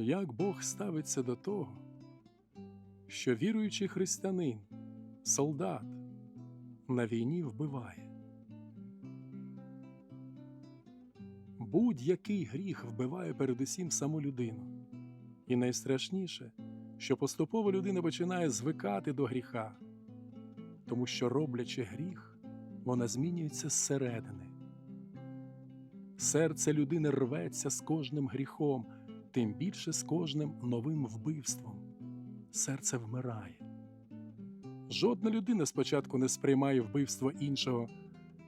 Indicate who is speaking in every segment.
Speaker 1: як Бог ставиться до того, що віруючий християнин, солдат на війні вбиває. Будь-який гріх вбиває передусім саму людину. І найстрашніше, що поступово людина починає звикати до гріха, тому що, роблячи гріх, вона змінюється зсередини. Серце людини рветься з кожним гріхом, тим більше з кожним новим вбивством. Серце вмирає. Жодна людина спочатку не сприймає вбивство іншого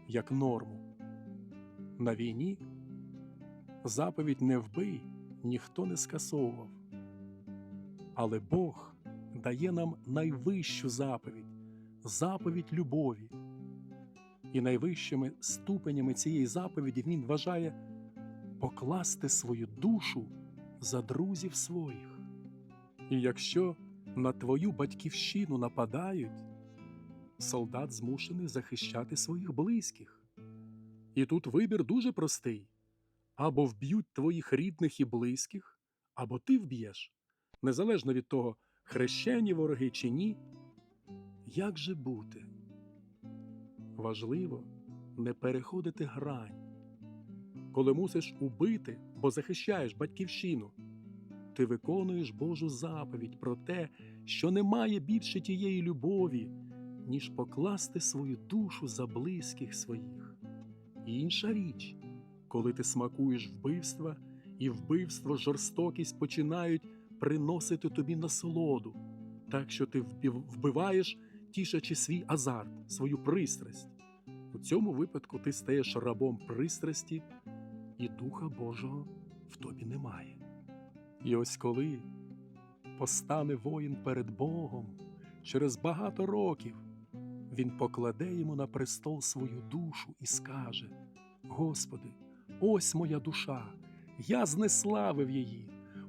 Speaker 1: як норму. На війні заповідь не вбий ніхто не скасовував. Але Бог дає нам найвищу заповідь заповідь любові. І найвищими ступенями цієї заповіді Він вважає покласти свою душу за друзів своїх. І якщо на твою батьківщину нападають, солдат змушений захищати своїх близьких. І тут вибір дуже простий або вб'ють твоїх рідних і близьких, або ти вб'єш, незалежно від того, хрещені вороги чи ні. Як же бути? Важливо не переходити грань. Коли мусиш убити, бо захищаєш батьківщину, ти виконуєш Божу заповідь про те, що немає більше тієї любові, ніж покласти свою душу за близьких своїх. І інша річ, коли ти смакуєш вбивства, і вбивство, жорстокість починають приносити тобі насолоду, так що ти вбиваєш, тішачи свій азарт, свою пристрасть. У цьому випадку ти стаєш рабом пристрасті, і Духа Божого в тобі немає. І ось коли постане воїн перед Богом через багато років, він покладе йому на престол свою душу і скаже: Господи, ось моя душа, я знеславив її,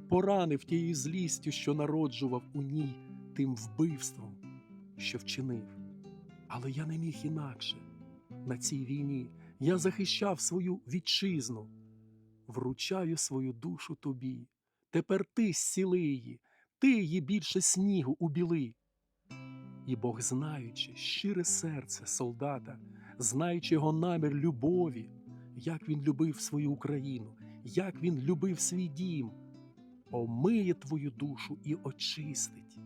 Speaker 1: поранив тією злістю, що народжував у ній тим вбивством, що вчинив. Але я не міг інакше. На цій війні я захищав свою вітчизну, вручаю свою душу тобі. Тепер ти зціли її, ти її більше снігу убіли. І Бог, знаючи щире серце солдата, знаючи його намір любові, як він любив свою Україну, як він любив свій дім, омиє твою душу і очистить.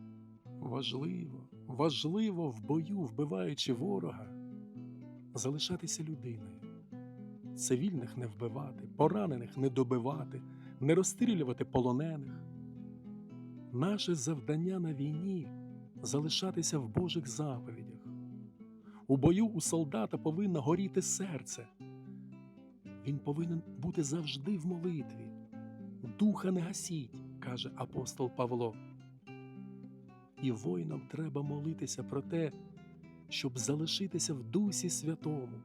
Speaker 1: Важливо, важливо в бою, вбиваючи ворога, залишатися людиною. Цивільних не вбивати, поранених не добивати, не розстрілювати полонених. Наше завдання на війні залишатися в Божих заповідях. У бою у солдата повинно горіти серце. Він повинен бути завжди в молитві. Духа не гасіть, каже апостол Павло. І воїнам треба молитися про те, щоб залишитися в Дусі Святому.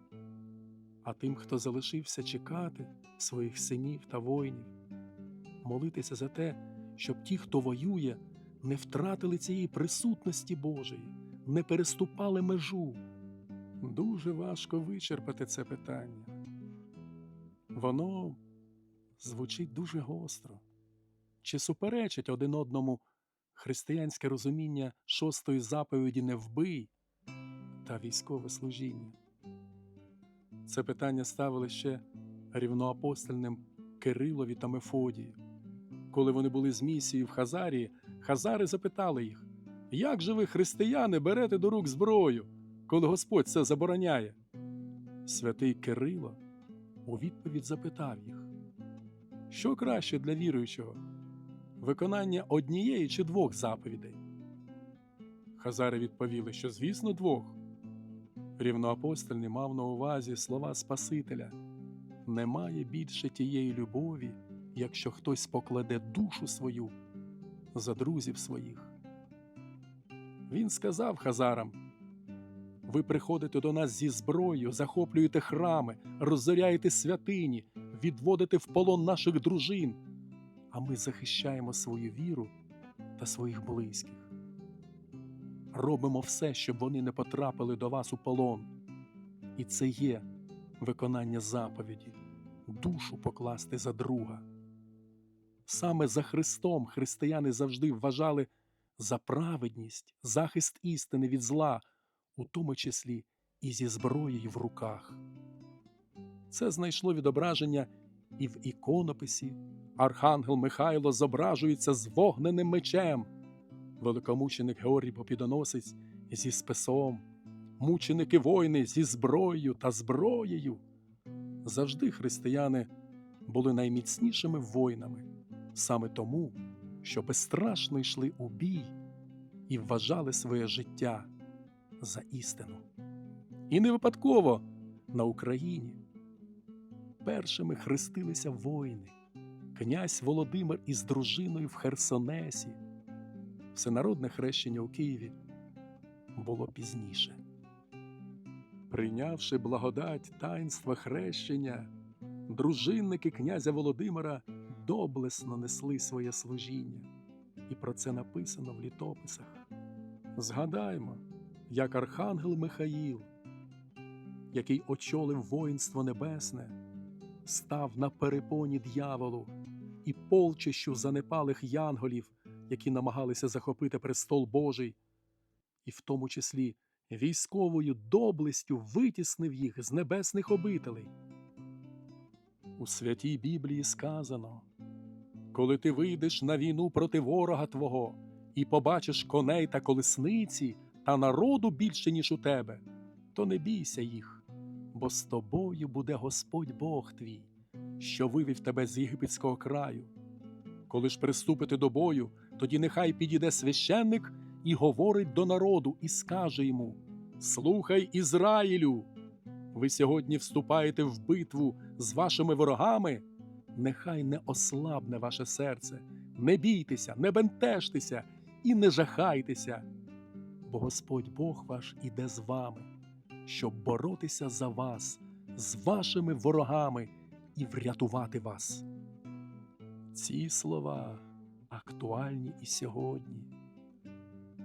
Speaker 1: А тим, хто залишився чекати своїх синів та воїнів, молитися за те, щоб ті, хто воює, не втратили цієї присутності Божої, не переступали межу. Дуже важко вичерпати це питання. Воно звучить дуже гостро. Чи суперечить один одному християнське розуміння шостої заповіді не вбий та військове служіння? Це питання ставили ще рівноапостольним Кирилові та Мефодію. Коли вони були з місією в Хазарії, Хазари запитали їх: Як же ви, християни, берете до рук зброю, коли Господь це забороняє? Святий Кирило у відповідь запитав їх: Що краще для віруючого? Виконання однієї чи двох заповідей? Хазари відповіли, що, звісно, двох. Рівноапостольний мав на увазі слова Спасителя: немає більше тієї любові, якщо хтось покладе душу свою за друзів своїх. Він сказав Хазарам: Ви приходите до нас зі зброєю, захоплюєте храми, розоряєте святині, відводите в полон наших дружин, а ми захищаємо свою віру та своїх близьких. Робимо все, щоб вони не потрапили до вас у полон. І це є виконання заповіді душу покласти за друга. Саме за Христом християни завжди вважали за праведність, захист істини від зла, у тому числі і зі зброєю в руках. Це знайшло відображення і в іконописі. Архангел Михайло зображується з вогненим мечем, великомученик Георгій Попідоносець зі списом, мученики воїни зі зброєю та зброєю. Завжди християни були найміцнішими воїнами, саме тому, що безстрашно йшли у бій і вважали своє життя за істину. І не випадково на Україні першими хрестилися воїни, князь Володимир із дружиною в Херсонесі. Всенародне хрещення у Києві було пізніше. Прийнявши благодать таїнства хрещення, дружинники князя Володимира доблесно несли своє служіння, і про це написано в літописах. Згадаймо, як архангел Михаїл, який очолив воїнство небесне, став на перепоні д'яволу і полчищу занепалих янголів, які намагалися захопити престол Божий, і в тому числі військовою доблестю витіснив їх з небесних обителей. У святій Біблії сказано: коли ти вийдеш на війну проти ворога твого і побачиш коней та колесниці та народу більше, ніж у тебе, то не бійся їх, бо з тобою буде Господь Бог твій, що вивів тебе з єгипетського краю. Коли ж приступите до бою, тоді нехай підійде священник і говорить до народу, і скаже йому: Слухай, Ізраїлю! Ви сьогодні вступаєте в битву з вашими ворогами. Нехай не ослабне ваше серце, не бійтеся, не бентежтеся і не жахайтеся, бо Господь Бог ваш іде з вами, щоб боротися за вас, з вашими ворогами і врятувати вас. Ці слова актуальні і сьогодні.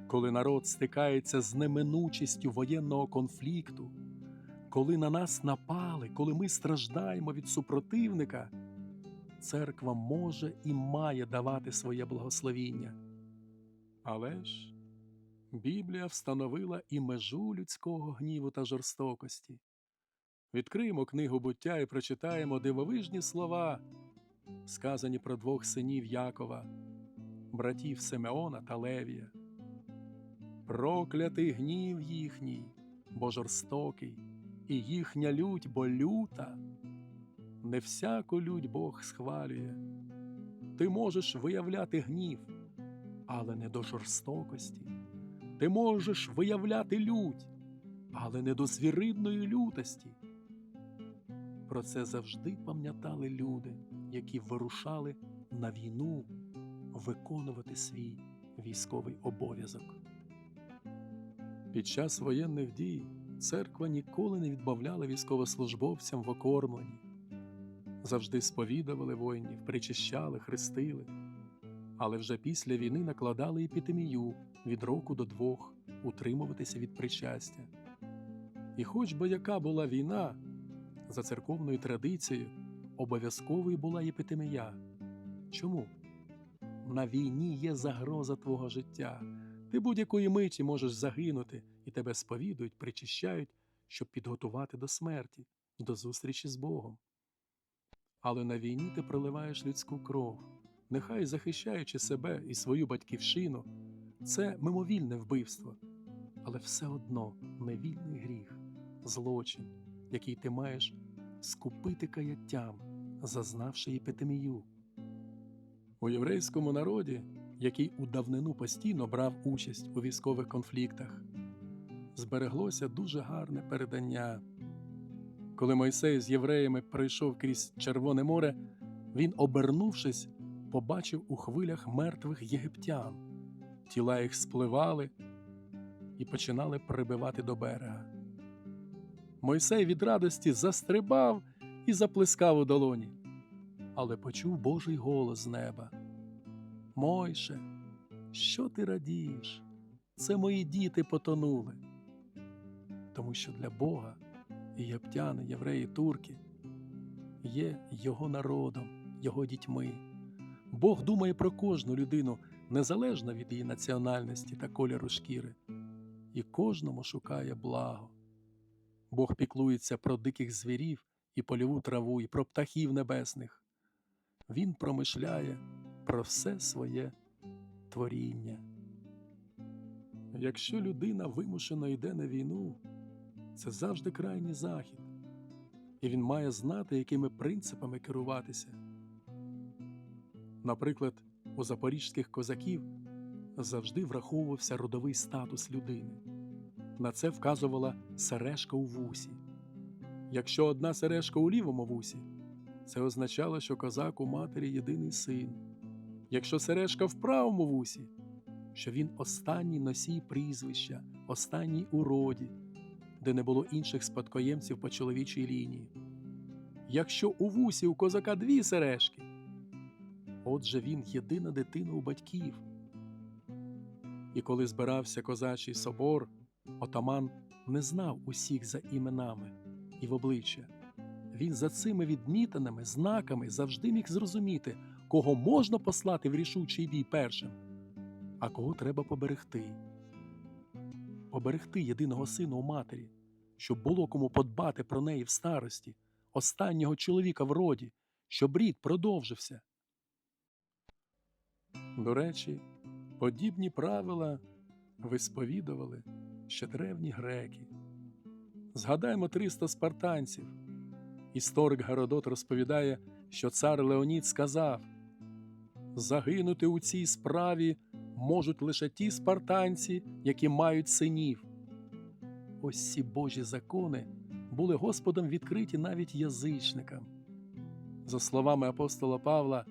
Speaker 1: Коли народ стикається з неминучістю воєнного конфлікту, коли на нас напали, коли ми страждаємо від супротивника, церква може і має давати своє благословіння. Але ж Біблія встановила і межу людського гніву та жорстокості. Відкриємо книгу буття і прочитаємо дивовижні слова, сказані про двох синів Якова, братів Симеона та Левія. Проклятий гнів їхній, бо жорстокий, і їхня лють, бо люта. Не всяку лють Бог схвалює. Ти можеш виявляти гнів, але не до жорстокості. Ти можеш виявляти лють, але не до звіридної лютості. Про це завжди пам'ятали люди, які вирушали на війну виконувати свій військовий обов'язок. Під час воєнних дій церква ніколи не відмовляла військовослужбовцям в окормленні, завжди сповідували воїнів, причищали, хрестили, але вже після війни накладали епітемію від року до двох утримуватися від причастя. І хоч би яка була війна, за церковною традицією обов'язковою була епітемія. Чому? На війні є загроза твого життя. Ти будь-якої миті можеш загинути, і тебе сповідують, причищають, щоб підготувати до смерті, до зустрічі з Богом. Але на війні ти проливаєш людську кров, нехай захищаючи себе і свою батьківщину, це мимовільне вбивство, але все одно невільний гріх, злочин, який ти маєш скупити каяттям, зазнавши епітемію. У єврейському народі який у давнину постійно брав участь у військових конфліктах. Збереглося дуже гарне передання. Коли Мойсей з євреями пройшов крізь Червоне море, він, обернувшись, побачив у хвилях мертвих єгиптян. Тіла їх спливали і починали прибивати до берега. Мойсей від радості застрибав і заплескав у долоні, але почув Божий голос з неба. Мойше, що ти радієш? Це мої діти потонули. Тому що для Бога єптяни, євреї, турки є Його народом, Його дітьми. Бог думає про кожну людину, незалежно від її національності та кольору шкіри, і кожному шукає благо. Бог піклується про диких звірів і польову траву, і про птахів небесних. Він промишляє про все своє творіння. Якщо людина вимушено йде на війну, це завжди крайній захід, і він має знати, якими принципами керуватися. Наприклад, у запорізьких козаків завжди враховувався родовий статус людини. На це вказувала сережка у вусі. Якщо одна сережка у лівому вусі, це означало, що козак у матері єдиний син. Якщо сережка в правому вусі, що він останній носій прізвища, останній у роді, де не було інших спадкоємців по чоловічій лінії. Якщо у вусі у козака дві сережки, отже він єдина дитина у батьків. І коли збирався козачий собор, отаман не знав усіх за іменами і в обличчя. Він за цими відмітинами, знаками завжди міг зрозуміти, кого можна послати в рішучий бій першим, а кого треба поберегти. Поберегти єдиного сина у матері, щоб було кому подбати про неї в старості, останнього чоловіка в роді, щоб рід продовжився. До речі, подібні правила висповідували ще древні греки. Згадаймо 300 спартанців. Історик Геродот розповідає, що цар Леонід сказав: Загинути у цій справі можуть лише ті спартанці, які мають синів. Ось ці Божі закони були Господом відкриті навіть язичникам. За словами апостола Павла,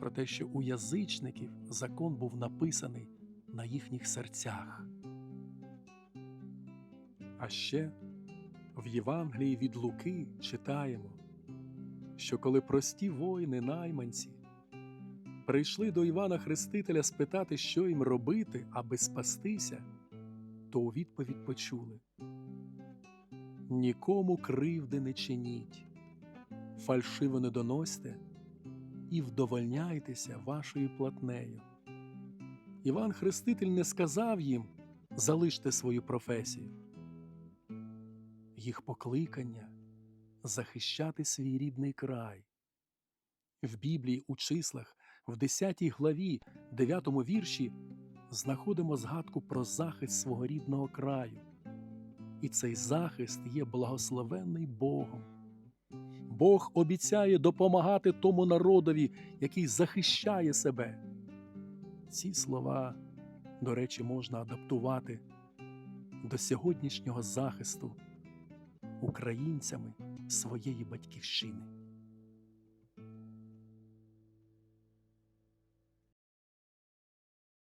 Speaker 1: про те, що у язичників закон був написаний на їхніх серцях. А ще в Євангелії від Луки читаємо, що коли прості воїни найманці прийшли до Івана Хрестителя спитати, що їм робити, аби спастися, то у відповідь почули. Нікому кривди не чиніть, фальшиво не доносьте і вдовольняйтеся вашою платнею. Іван Хреститель не сказав їм залиште свою професію їх покликання захищати свій рідний край. В Біблії у числах, в 10 главі, 9 вірші, знаходимо згадку про захист свого рідного краю. І цей захист є благословенний Богом. Бог обіцяє допомагати тому народові, який захищає себе. Ці слова, до речі, можна адаптувати до сьогоднішнього захисту українцями своєї батьківщини.